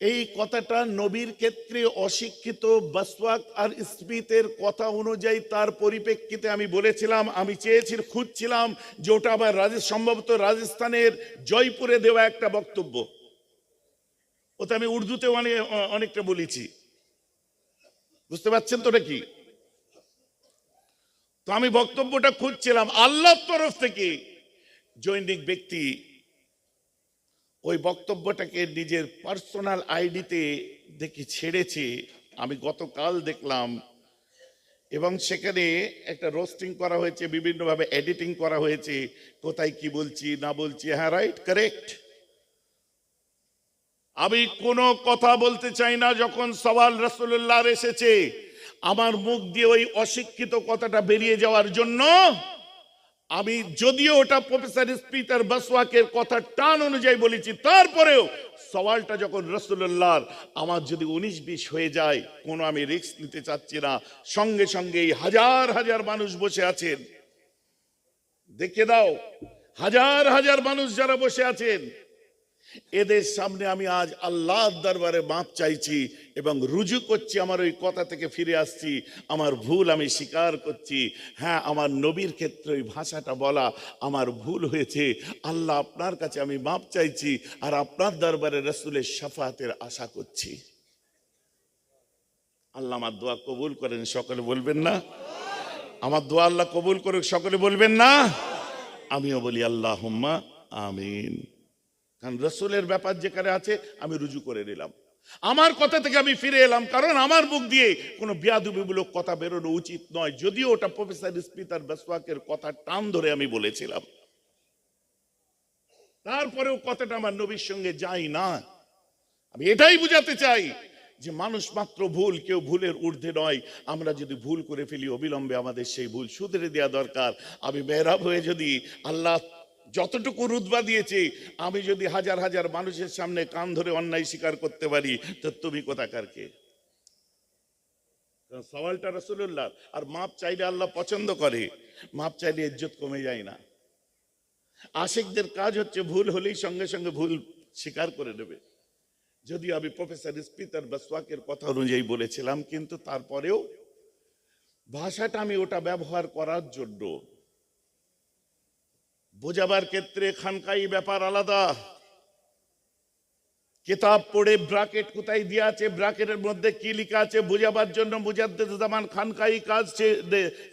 এই কথাটা নবীর ক্ষেত্রে অশিক্ষিত, বাসওয়াক আর স্মিথের কথা অনুযায়ী তার পরিপ্রেক্ষিতে আমি বলেছিলাম, আমি চেয়েছি, খুঁজছিলাম যে ওটা আমার সম্ভবত রাজস্থানের জয়পুরে দেওয়া একটা বক্তব্য। ওতে আমি উর্দুতে অনেক অনেকটা বলেছি। বুঝতে পারছেন তো নাকি? তো আমি বক্তব্যটা খুঁজছিলাম, আল্লাহর তরফ থেকে। জৈনিক ব্যক্তি ওই বক্তব্যটাকে নিজের পার্সোনাল আইডিতে দেখি ছেড়েছে। আমি গতকাল দেখলাম এবং সেখানে একটা রোস্টিং করা হয়েছে, বিভিন্নভাবে এডিটিং করা হয়েছে, কোথায় কি বলছি, না বলছি হ্যাঁ রাইট, কারেক্ট। আমি কোনো কথা বলতে চাই না যখন সওয়াল রসুল্লাহর এসেছে। আমার মুখ দিয়ে ওই অশিক্ষিত কথাটা বেরিয়ে যাওয়ার জন্য আমি যদিও ওটা প্রফেসর স্পিতার বাসওয়াকের কথা টান অনুযায়ী বলেছি, তারপরেও সওয়ালটা যখন রসুল্লাহর আমার যদি উনিশ বিশ হয়ে যায়, কোনো আমি রিস্ক নিতে চাচ্ছি না। সঙ্গে সঙ্গে হাজার হাজার মানুষ বসে আছেন। দেখে দাও, হাজার হাজার মানুষ যারা বসে আছেন। এদের সামনে আমি আজ আল্লাহর দরবারে মাপ চাইছি এবং রুজু করছি, আমার ওই কথা থেকে ফিরে আসছি, আমার ভুল আমি স্বীকার করছি। হ্যাঁ আমার নবীর ক্ষেত্রে ওই ভাষাটা বলা আমার ভুল হয়েছে। আল্লাহ আপনার কাছে আমি মাপ চাইছি আর আপনার দরবারে রসুলের সাফাতের আশা করছি। আল্লাহ আমার দোয়া কবুল করেন, সকলে বলবেন না? আমার দোয়া আল্লাহ কবুল করুক, সকলে বলবেন না? আমিও বলি আল্লাহ আমিন। কারণ রসুলের ব্যাপার যেখানে আছে, আমি রুজু করে নিলাম। আমার কথা থেকে আমি ফিরে এলাম, কারণ আমার মুখ দিয়ে কোনো বিয়াদুবিমূলক কথা বেরোনো উচিত নয়। যদিও ওটা প্রফেসর স্পিতার বেসওয়াকের কথা টান ধরে আমি বলেছিলাম। তারপরেও কথাটা আমার নবীর সঙ্গে যাই না। আমি এটাই বুঝাতে চাই যে মানুষ মাত্র ভুল, কেউ ভুলের ঊর্ধ্বে নয়। আমরা যদি ভুল করে ফেলি, অবিলম্বে আমাদের সেই ভুল শুধরে দেওয়া দরকার। আমি মেহরাব হয়ে যদি আল্লাহ যতটুকু রুদবা দিয়েছে, আমি যদি হাজার হাজার মানুষের সামনে কান ধরে অন্যায় স্বীকার করতে পারি, তো তুমি কোথাকার কে? সওয়ালটা রসুল্লাহ আর মাপ চাইলে আল্লাহ পছন্দ করে, মাপ চাইলে ইজ্জত কমে যায় না। আশিকদের কাজ হচ্ছে ভুল হলেই সঙ্গে সঙ্গে ভুল স্বীকার করে নেবে। যদিও আমি প্রফেসর স্পিতার বা বাসওয়াকের কথা অনুযায়ী বলেছিলাম, কিন্তু তারপরেও ভাষাটা আমি ওটা ব্যবহার করার জন্য বোঝাবার ক্ষেত্রে খানকাই ব্যাপার আলাদা। কিতাব পড়ে ব্রাকেট কোথায় দেওয়া আছে, ব্রাকেটের মধ্যে কি লেখা আছে, বোঝাবার জন্য মুজাদ্দেদ জামান খানকাই কাজ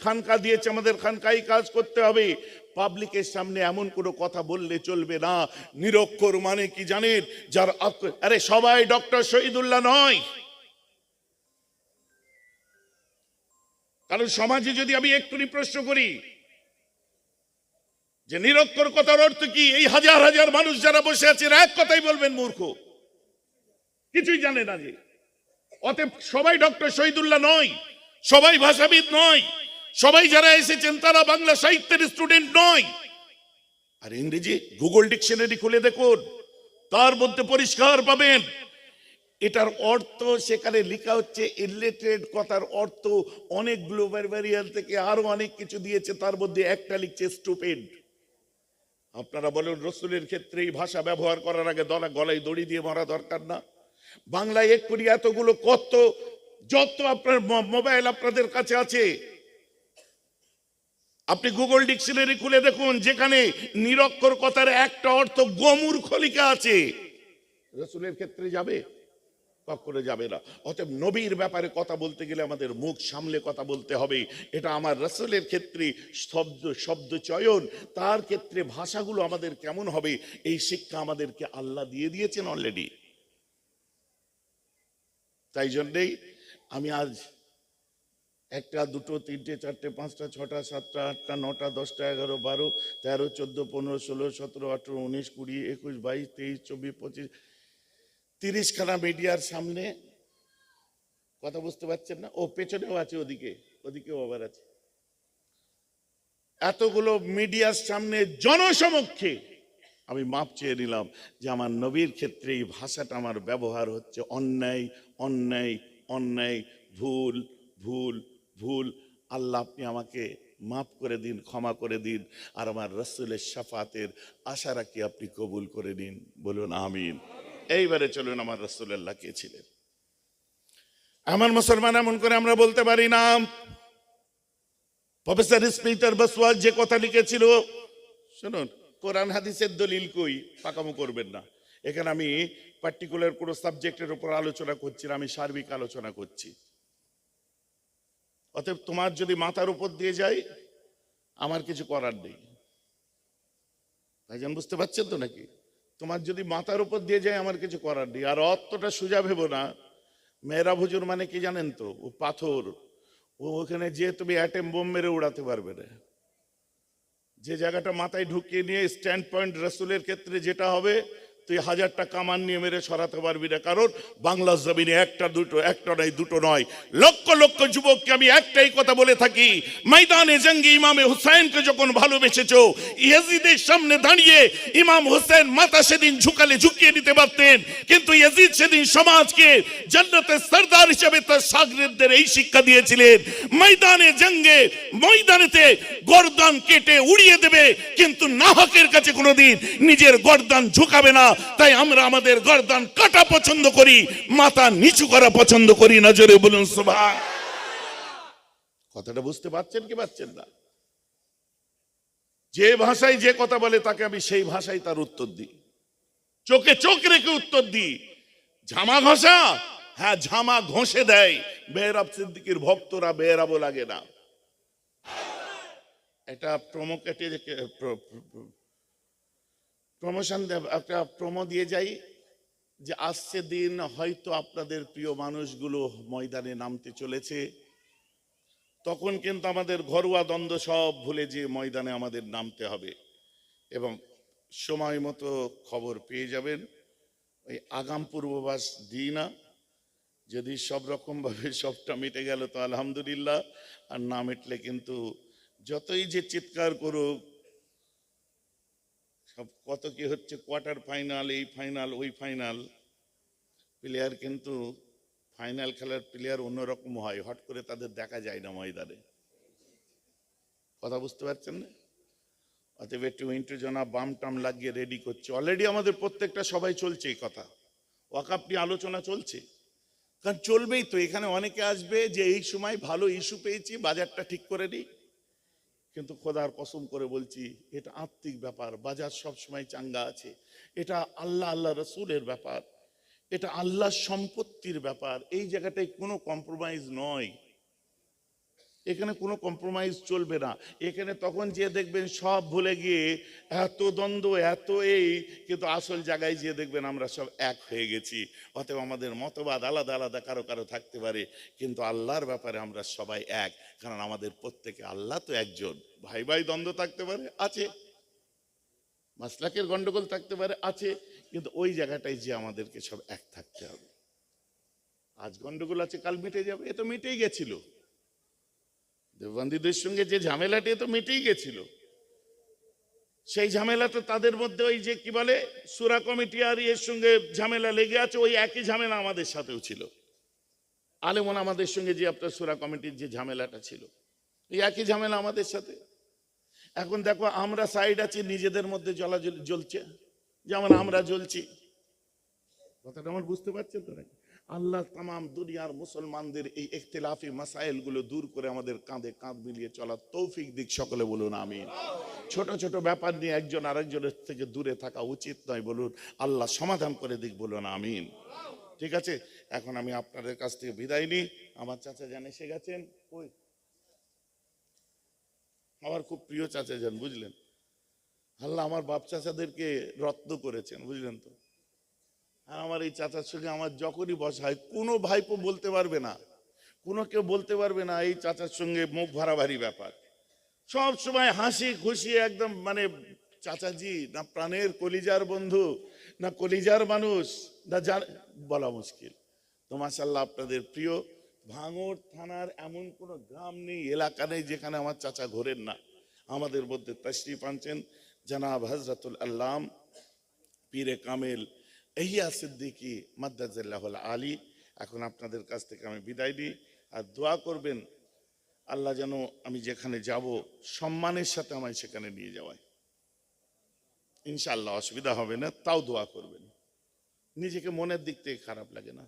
খানকা দিয়েছে আমাদের খানকাই কাজ করতে হবে। পাবলিকের সামনে এমন কোনো কথা বললে চলবে না। নিরক্ষর মানে কি জানেন? যার আরে সবাই ডক্টর শহীদুল্লাহ নয়। কারণ সমাজে যদি আমি এক্ষুনি প্রশ্ন করি যে নিরক্ষর কথার অর্থ কি? এই হাজার হাজার মানুষ যারা বসে আছে এক কথাই বলবেন, মূর্খ। কিছুই জানে না যে। অতএব সবাই ডক্টর শহীদুল্লাহ নয়, সবাই ভাষাবিদ নয়, সবাই যারা এসেছেন তারা বাংলা সাহিত্যের স্টুডেন্ট নয়। আর ইংরেজি গুগল ডিকশনারি খুলে দেখুন, তার মধ্যে পরিষ্কার পাবেন। এটার অর্থ সেখানে লেখা হচ্ছে ইলেটেড কথার অর্থ অনেক গ্লোবারিয়াল থেকে আরও অনেক কিছু দিয়েছে, তার মধ্যে একটা লিখছে স্টুপেড আপনারা বলেন, রসুলের ক্ষেত্রে এই ভাষা ব্যবহার করার আগে দলা গলায় দড়ি দিয়ে মারা দরকার না। বাংলায় এক এক্ষুনি এতগুলো কত, যত আপনার মোবাইল আপনাদের কাছে আছে। আপনি গুগল ডিকশনারি খুলে দেখুন, যেখানে নিরক্ষর কথার একটা অর্থ গমুর খলিকা আছে। রসুলের ক্ষেত্রে যাবে? কখনো যাবে না। অতএব নবীর ব্যাপারে কথা বলতে গেলে আমাদের মুখ সামলে কথা বলতে হবে। এটা আমার রসুলের ক্ষেত্রে শব্দ শব্দ চয়ন, তার ক্ষেত্রে ভাষাগুলো আমাদের কেমন হবে, এই শিক্ষা আমাদেরকে আল্লাহ দিয়ে দিয়েছেন অলরেডি তাই জন্যেই আমি আজ একটা, দুটো, তিনটে, চারটে, পাঁচটা, ছটা, সাতটা, আটটা, নটা, দশটা, এগারো, বারো, তেরো, চোদ্দ, পনেরো, ষোলো, সতেরো, আঠেরো, উনিশ, কুড়ি, একুশ, বাইশ, তেইশ, চব্বিশ, পঁচিশ তিরিশখানা মিডিয়ার সামনে কথা বুঝতে পারছেন না? ও পেছনেও আছে, ওদিকে, ওদিকেও আবার আছে। এতগুলো মিডিয়ার সামনে জনসমক্ষে আমি মাপ চেয়ে নিলাম যে আমার নবীর ক্ষেত্রে এই ভাষাটা আমার ব্যবহার হচ্ছে অন্যায় অন্যায় অন্যায়, ভুল ভুল ভুল। আল্লাহ, আপনি আমাকে মাফ করে দিন, ক্ষমা করে দিন, আর আমার রসুলের সাফাতের আশা রাখি আপনি কবুল করে নিন? বলুন, আমিন। এইবারে চলুন আমার রসুল্লাহ কে ছিলেন আমার মুসলমান এমন করে আমরা বলতে পারি না। প্রফেসর স্পিটার বসওয়াল যে কথা লিখেছিল, শুনুন, কোরআন হাদিসের দলিল কই? পাকামো করবেন না। এখানে আমি পার্টিকুলার কোনো সাবজেক্টের উপর আলোচনা করছি না, আমি সার্বিক আলোচনা করছি। অতএব তোমার যদি মাথার উপর দিয়ে যায়, আমার কিছু করার নেই। ভাইজান, বুঝতে পারছেন তো নাকি? তোমার যদি মাথার উপর দিয়ে যায় আমার কিছু করার নেই। আর অতটা সোজা ভেবো না। মেয়েরা ভুজুর মানে কি জানেন তো? ও পাথর। ও ওখানে যে তুমি অ্যাটেম বোম মেরে উড়াতে পারবে না। যে জায়গাটা মাথায় ঢুকিয়ে নিয়ে স্ট্যান্ড পয়েন্ট রসুলের ক্ষেত্রে যেটা হবে তুই হাজারটা কামান নিয়ে মেরে সরাতে পারবি না। কারণ বাংলার জমিনে একটা দুটো, একটা নয়, দুটো নয়। লক্ষ লক্ষ যুবককে আমি একটাই কথা বলে থাকি, ময়দানে জঙ্গি ইমামে হুসাইনকে যখন ভালোবেসেছো, ইয়াজিদের সামনে দাঁড়িয়ে ইমাম হোসেন মাথা সেদিন ঝুঁকালে ঝুঁকিয়ে দিতে পারতেন। কিন্তু ইয়াজিদ সেদিন সমাজকে জান্নাতের সর্দার হিসেবে তার সাগরেদদের এই শিক্ষা দিয়েছিলেন। ময়দানে জঙ্গে, ময়দানেতে গর্দান কেটে উড়িয়ে দেবে, কিন্তু নাহকের কাছে কোনোদিন নিজের গর্দান ঝুঁকাবে না। তাই আমরা আমাদের গর্দান কাটা পছন্দ করি, মাথা নিচু করা পছন্দ করি না জোরে বলুন, সুবহান। কথাটা বুঝতে পারছেন কি পাচ্ছেন না? যে ভাষায় যে কথা বলে, তাকে আমি সেই ভাষায় তার উত্তর দিই। চোখে চোখ রেখে উত্তর দিই। ঝামা ঘষা? হ্যাঁ ঝামা ঘষে দেয়। বেহরাব সিদ্দিকির ভক্তরা বেহরাবও লাগে না। এটা প্রমোকেটে প্রমোশন একটা প্রমো দিয়ে যাই যে আসছে দিন হয়তো আপনাদের প্রিয় মানুষগুলো ময়দানে নামতে চলেছে। তখন কিন্তু আমাদের ঘরোয়া দ্বন্দ্ব সব ভুলে যে ময়দানে আমাদের নামতে হবে। এবং সময় মতো খবর পেয়ে যাবেন। ওই আগাম পূর্ববাস দিই না। যদি সব রকমভাবে সবটা মিটে গেল তো আলহামদুলিল্লাহ। আর না মিটলে কিন্তু যতই যে চিৎকার করুক সব কত কি হচ্ছে, কোয়ার্টার ফাইনাল, এই ফাইনাল, ওই ফাইনাল। প্লেয়ার কিন্তু ফাইনাল খেলার প্লেয়ার অন্যরকম হয়, হট করে তাদের দেখা যায় না ময়দানে। কথা বুঝতে পারছেন না? অতএব একটু ইন্টু জনা বাম টাম লাগিয়ে রেডি করছে। অলরেডি আমাদের প্রত্যেকটা সবাই চলছে এই কথা। ওয়াকাপ নিয়ে আলোচনা চলছে। কারণ চলবেই তো, এখানে অনেকে আসবে যে, এই সময় ভালো ইস্যু পেয়েছি, বাজারটা ঠিক করে নিই। কিন্তু খোদার কসম করে বলছি, এটা আত্মিক ব্যাপার, বাজার সবসময় চাঙ্গা আছে। এটা আল্লাহ আল্লাহ রসুলের ব্যাপার। এটা আল্লাহ সম্পত্তির ব্যাপার। এই জায়গাটায় কোনো কম্প্রোমাইজ নয়। এখানে কোনো কম্প্রোমাইজ চলবে না। এখানে তখন যে দেখবেন সব ভুলে গিয়ে এত দ্বন্দ্ব, এত এই, কিন্তু আসল জায়গায় যে দেখবেন আমরা সব এক হয়ে গেছি। অতএব আমাদের মতবাদ আলাদা আলাদা, কারও কারও থাকতে পারে, কিন্তু আল্লাহর ব্যাপারে আমরা সবাই এক, কারণ আমাদের প্রত্যেকে আল্লাহ তো একজন। ভাই ভাই দ্বন্দ্ব থাকতে পারে, আছে। মাসলাকের গন্ডগোল থাকতে পারে, আছে, কিন্তু ওই জায়গাটায় যে আমাদেরকে সব এক থাকতে হবে। আজ গন্ডগোল আছে, কাল মিটে যাবে, এ তো মিটেই গেছিল। দেববন্দীদের সঙ্গে যে ঝামেলাটি তো মিটেই গেছিল। সেই ঝামেলাটা তাদের মধ্যে ওই যে কি বলে, সুরা কমিটি আর এর সঙ্গে ঝামেলা লেগে আছে, ওই একই ঝামেলা আমাদের সাথেও ছিল। আলেমন আমাদের সঙ্গে যে আপনার সুরা কমিটির যে ঝামেলাটা ছিল, এই একই ঝামেলা আমাদের সাথে। এখন দেখো, আমরা সাইড আছি, নিজেদের মধ্যে জ্বলা জ্বলছে। যেমন আমরা জ্বলছি। কথাটা আমার বুঝতে পারছেন তো নাকি? আল্লাহ তামাম দুনিয়ার মুসলমানদের এই ইখতিলাফি মাসাইলগুলো দূর করে আমাদের কাঁধে কাঁধ মিলিয়ে চলার তৌফিক দিক সকলে বলুন, আমিন। ছোট ছোট ব্যাপার নিয়ে একজন আরেকজনের থেকে দূরে থাকা উচিত নয় বলুন, আল্লাহ সমাধান করে দিক বলুন, আমিন। ঠিক আছে? এখন আমি আপনাদের কাছ থেকে বিদায় নিই। আমার চাচা জান এসে গেছেন। ওই। আমার খুব প্রিয় চাচা যান, বুঝলেন? আল্লাহ আমার বাপ চাচাদেরকে রত্ন করেছেন, বুঝলেন তো? আর আমার এই চাচার সঙ্গে আমার যখনই বসা হয়, কোনো ভাইপো বলতে পারবে না। কোনো কেউ বলতে পারবে না এই চাচার সঙ্গে মুখ ভারাভারি ব্যাপার। সব সময় হাসি খুশি একদম মানে চাচাজি, না প্রাণের কলিজার বন্ধু, না কলিজার মানুষ, না যার, বলা মুশকিল। তো মাসাল্লাহ আপনাদের প্রিয় ভাঙর থানার এমন কোনো গ্রাম নেই, এলাকা নেই যেখানে আমার চাচা ঘোরেন না। আমাদের মধ্যে তশরিফ আনছেন। জানাব হজরতুল আল্লাম, পীরে কামেল এহিয়া সিদ্দিকি মাদ্দাজিল্লাহ আলী। এখন আপনাদের কাছ থেকে আমি বিদায় দিই আর দোয়া করবেন, আল্লাহ যেন আমি যেখানে যাব সম্মানের সাথে আমায় সেখানে নিয়ে যাওয়ায়। ইনশাল্লাহ অসুবিধা হবে না, তাও দোয়া করবেন। নিজেকে মনের দিক থেকে খারাপ লাগে না।